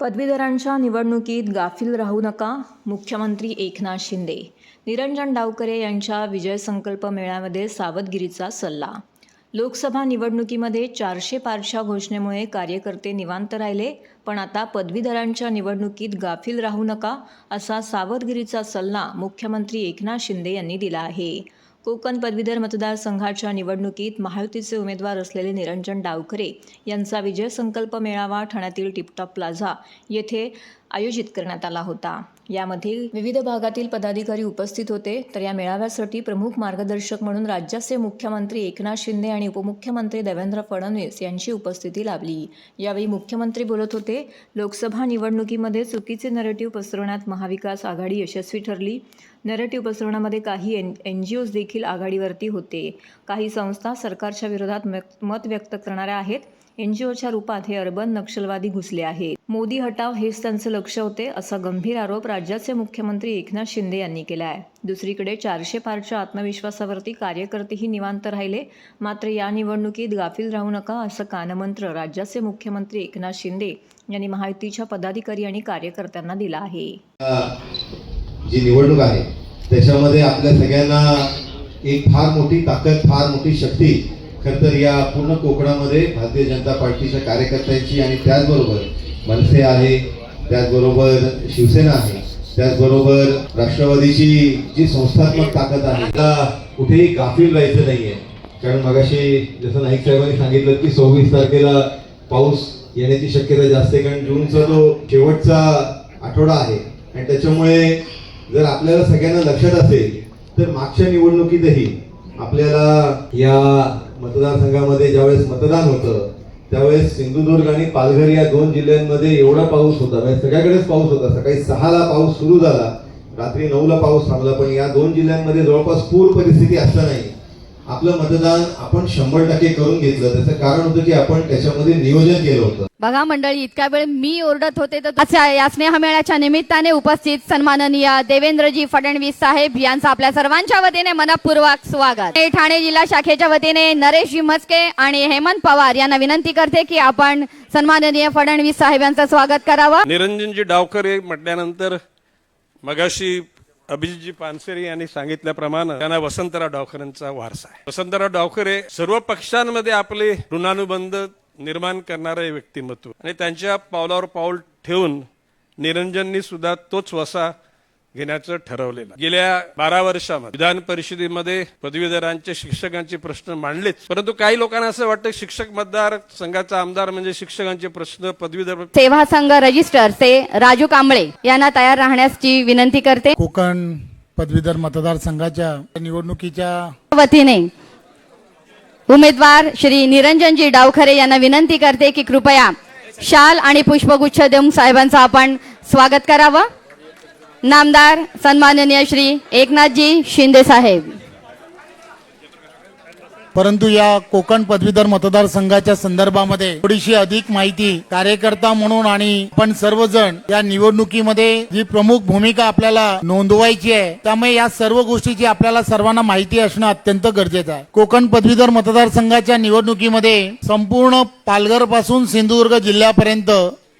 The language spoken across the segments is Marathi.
पदवीधरांच्या निवडणुकीत गाफील राहू नका मुख्यमंत्री एकनाथ शिंदे. निरंजन डावकरे यांच्या विजय संकल्प मेळ्यामध्ये सावधगिरीचा सल्ला. लोकसभा निवडणुकीमध्ये चारशे पारच्या घोषणेमुळे कार्यकर्ते निवांत राहिले पण आता पदवीधरांच्या निवडणुकीत गाफील राहू नका असा सावधगिरीचा सल्ला मुख्यमंत्री एकनाथ शिंदे यांनी दिला आहे. कोकण पदवीधर मतदारसंघाच्या निवडणुकीत महायुतीचे उमेदवार असलेले निरंजन डावखरे यांचा विजय संकल्प मेळावा ठाण्यातील टिपटॉप प्लाझा येथे आयोजित करण्यात आला होता. यामधील विविध भागातील पदाधिकारी उपस्थित होते. तर या मेळाव्यासाठी प्रमुख मार्गदर्शक म्हणून राज्याचे मुख्यमंत्री एकनाथ शिंदे आणि उपमुख्यमंत्री देवेंद्र फडणवीस यांची उपस्थिती लाभली. यावेळी मुख्यमंत्री बोलत होते लोकसभा निवडणुकीमध्ये चुकीचे नरेटिव्ह पसरवण्यात महाविकास आघाडी यशस्वी ठरली. नरेटिव्ह पसरवण्यामध्ये काही एन एन जी ओज देखील आघाडीवरती होते. काही संस्था सरकारच्या विरोधात मत व्यक्त करणाऱ्या आहेत. एन जी ओच्या रूपात हे अर्बन नक्षलवादी घुसले आहेत. मोदी हटाव हेच त्यांचं लक्ष होते असा गंभीर आरोप राज्याचे मुख्यमंत्री एकनाथ शिंदे यांनी केला आहे दुसरीकडे चारशे पारच्या आत्मविश्वासावरती कार्यकर्तेही निवांत राहिले. मात्र या निवडणुकीत गाफील राहू नका असं कानमंत्र राज्याचे मुख्यमंत्री एकनाथ शिंदे यांनी महायुतीच्या पदाधिकारी आणि कार्यकर्त्यांना दिला आहे. जी निवडणूक आहे त्याच्यामध्ये आपल्या सगळ्यांना एक फार मोठी ताकद फार मोठी शक्ती खरंतर या पूर्ण कोकणामध्ये भारतीय जनता पार्टीच्या कार्यकर्त्यांची आणि त्याचबरोबर मनसे आहे त्याचबरोबर शिवसेना आहे त्याचबरोबर राष्ट्रवादीची जी संस्थात्मक ताकद आहे त्याला कुठेही गाफील राहायचं नाहीये. कारण मगाशी जसं नाईक साहेबांनी सांगितलं की सव्वीस तारखेला पाऊस येण्याची शक्यता जास्त आहे कारण जूनचा जो शेवटचा आठवडा आहे. आणि त्याच्यामुळे जर आपल्याला सगळ्यांना लक्षात असेल तर मागच्या निवडणुकीतही आपल्याला या मतदारसंघामध्ये ज्यावेळेस मतदान होतं त्यावेळेस सिंधुदुर्ग आणि पालघर या दोन जिल्ह्यांमध्ये एवढा पाऊस होता. म्हणजे सगळ्याकडेच पाऊस होता. सकाळी सहाला पाऊस सुरू झाला. रात्री नऊला पाऊस थांबला. पण या दोन जिल्ह्यांमध्ये जवळपास पूर परिस्थिती असतानाही आपलं मतदान आपण शंभर टक्के करून घेतलं. त्याचं कारण होतं की आपण त्याच्यामध्ये नियोजन केलं होतं. बघा मंडळी इतक्या वेळ मी ओरडत होते तर या स्नेहमेळ्याच्या निमित्ताने उपस्थित सन्माननीय देवेंद्रजी फडणवीस साहेब यांचं आपल्या सर्वांच्या वतीने मनपूर्वक स्वागत. हे ठाणे जिल्हा शाखेच्या वतीने नरेशजी म्हस्के आणि हेमंत पवार यांना विनंती करते की आपण सन्माननीय फडणवीस साहेब यांचं स्वागत करावं. निरंजनजी डावकरे म्हटल्यानंतर मगाशी अभिजितजी पानसरे यांनी सांगितल्याप्रमाणे त्यांना वसंतराव डावकरांचा वारसा आहे. वसंतराव डावकरे सर्व पक्षांमध्ये आपले ऋणानुबंध निर्माण करणारे व्यक्तिमत्व. आणि त्यांच्या पावलावर पाऊल ठेवून निरंजननी सुद्धा तोच वसा घेण्याचं ठरवलेलं आहे. गेल्या बारा वर्षामध्ये विधान परिषदेमध्ये पदवीधरांचे शिक्षकांचे प्रश्न मांडलेच. परंतु काही लोकांना असं वाटतं शिक्षक मतदार संघाचा आमदार म्हणजे शिक्षकांचे प्रश्न पदवीधर सेवा संघ रजिस्टर से राजू कांबळे यांना तयार राहण्याची विनंती करते. कोकण पदवीधर मतदारसंघाच्या निवडणुकीच्या वतीने उमेदवार श्री निरंजनजी डावखरे यांना विनंती करते की कृपया शाल आणि पुष्पगुच्छ देऊन साहेबांचं आपण स्वागत करावं. नामदार सन्माननीय श्री एकनाथजी शिंदे साहेब. परंतु या कोकण पदवीधर मतदारसंघाच्या संदर्भामध्ये थोडीशी अधिक माहिती कार्यकर्ता म्हणून आणि आपण सर्वजण या निवडणुकीमध्ये जी प्रमुख भूमिका आपल्याला नोंदवायची आहे त्यामुळे या सर्व गोष्टीची आपल्याला सर्वांना माहिती असणं अत्यंत गरजेचं आहे. कोकण पदवीधर मतदारसंघाच्या निवडणुकीमध्ये संपूर्ण पालघरपासून सिंधुदुर्ग जिल्ह्यापर्यंत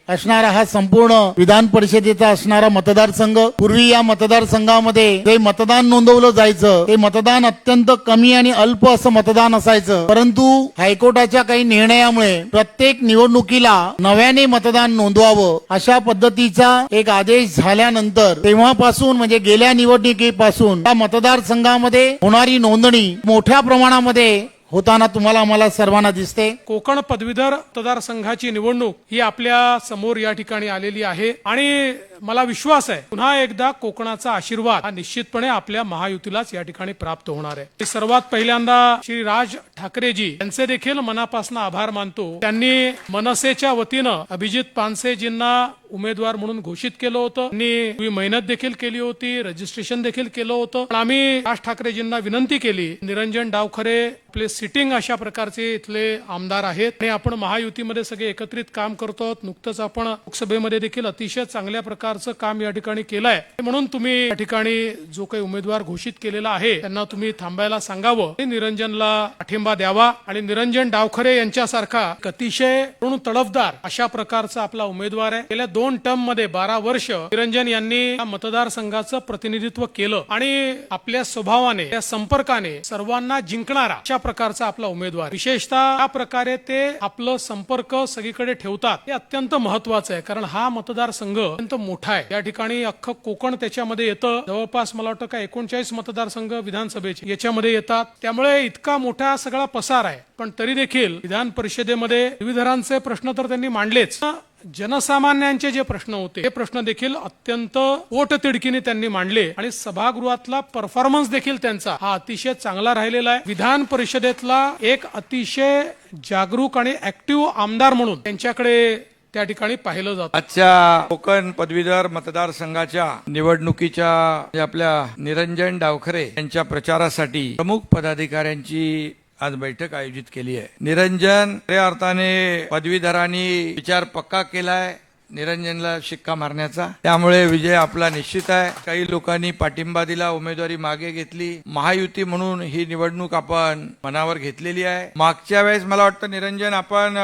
असणारा हा संपूर्ण विधान परिषदेचा असणारा मतदारसंघ पूर्वी या मतदारसंघामध्ये जे मतदान नोंदवलं जायचं ते मतदान अत्यंत कमी आणि अल्प असं मतदान असायचं. परंतु हायकोर्टाच्या काही निर्णयामुळे प्रत्येक निवडणुकीला नव्याने मतदान नोंदवावं अशा पद्धतीचा एक आदेश झाल्यानंतर तेव्हापासून म्हणजे गेल्या निवडणुकीपासून त्या मतदारसंघामध्ये होणारी नोंदणी मोठ्या प्रमाणामध्ये होताना तुम्हाला आम्हाला सर्वांना दिसते कोकण पदवीधर मतदारसंघाची निवडणूक ही आपल्यासमोर या ठिकाणी आलेली आहे. आणि मला विश्वास आहे पुन्हा एकदा कोकणाचा आशीर्वाद हा निश्चितपणे आपल्या महायुतीलाच या ठिकाणी प्राप्त होणार आहे. सर्वात पहिल्यांदा श्री राज ठाकरेजी यांचे देखील मनापासून आभार मानतो. त्यांनी मनसेच्या वतीनं अभिजित पानसेजींना उमेदवार म्हणून घोषित केलं होतं. त्यांनी मेहनत देखील केली होती रजिस्ट्रेशन देखील केलं होतं. पण आम्ही राज ठाकरेजींना विनंती केली निरंजन डावखरे आपले सिटिंग अशा प्रकारचे इथले आमदार आहेत. आणि आपण महायुतीमध्ये सगळे एकत्रित काम करतो नुकतंच आपण लोकसभेमध्ये देखील अतिशय चांगल्या प्रकारचं काम या ठिकाणी केलंय. म्हणून तुम्ही या ठिकाणी जो काही उमेदवार घोषित केलेला आहे त्यांना तुम्ही थांबायला सांगावं. आणि निरंजनला पाठिंबा द्यावा. आणि निरंजन डावखरे यांच्यासारखा अतिशय तडफदार अशा प्रकारचा आपला उमेदवार आहे. गेल्या दोन दोन टर्ममध्ये बारा वर्ष निरंजन यांनी मतदारसंघाचं प्रतिनिधित्व केलं. आणि आपल्या स्वभावाने त्या संपर्काने सर्वांना जिंकणारा अशा प्रकारचा आपला उमेदवार. विशेषतः या प्रकारे ते आपलं संपर्क सगळीकडे ठेवतात हे अत्यंत महत्वाचं आहे. कारण हा मतदारसंघ अत्यंत मोठा आहे. या ठिकाणी अख्खं कोकण त्याच्यामध्ये येतं. जवळपास मला वाटतं का एकोणचाळीस मतदारसंघ विधानसभेचे याच्यामध्ये येतात. त्यामुळे इतका मोठा सगळा पसार आहे. पण तरी देखील विधान परिषदेमध्ये विविधरांचे प्रश्न तर त्यांनी मांडलेच. जनसामान्यांचे जे प्रश्न होते हे प्रश्न देखील अत्यंत पोटतिडकीने त्यांनी मांडले आणि सभागृहातला परफॉर्मन्स देखील त्यांचा हा अतिशय चांगला राहिलेला आहे. विधान परिषदेतला एक अतिशय जागरूक आणि ऍक्टिव्ह आमदार म्हणून त्यांच्याकडे त्या ठिकाणी पाहिलं जात. आजच्या कोकण पदवीधर मतदारसंघाच्या निवडणुकीच्या आपल्या निरंजन डावखरे यांच्या प्रचारासाठी प्रमुख पदाधिकाऱ्यांची आज बैठक आयोजित केली आहे. निरंजन खऱ्या अर्थाने पदवीधरांनी विचार पक्का केलाय निरंजनला शिक्का मारण्याचा. त्यामुळे विजय आपला निश्चित आहे. काही लोकांनी पाठिंबा दिला उमेदवारी मागे घेतली. महायुती म्हणून ही निवडणूक आपण मनावर घेतलेली आहे. मागच्या वेळेस मला वाटतं निरंजन आपण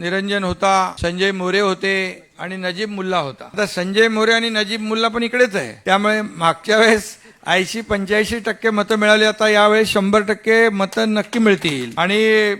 निरंजन होता संजय मोरे होते आणि नजीब मुल्ला होता. आता संजय मोरे आणि नजीब मुल्ला पण इकडेच आहे. त्यामुळे मागच्या वेळेस ऐंशी पंच्याऐंशी टक्के मतं मिळाली. आता यावेळेस शंभर टक्के मतं नक्की मिळतील. आणि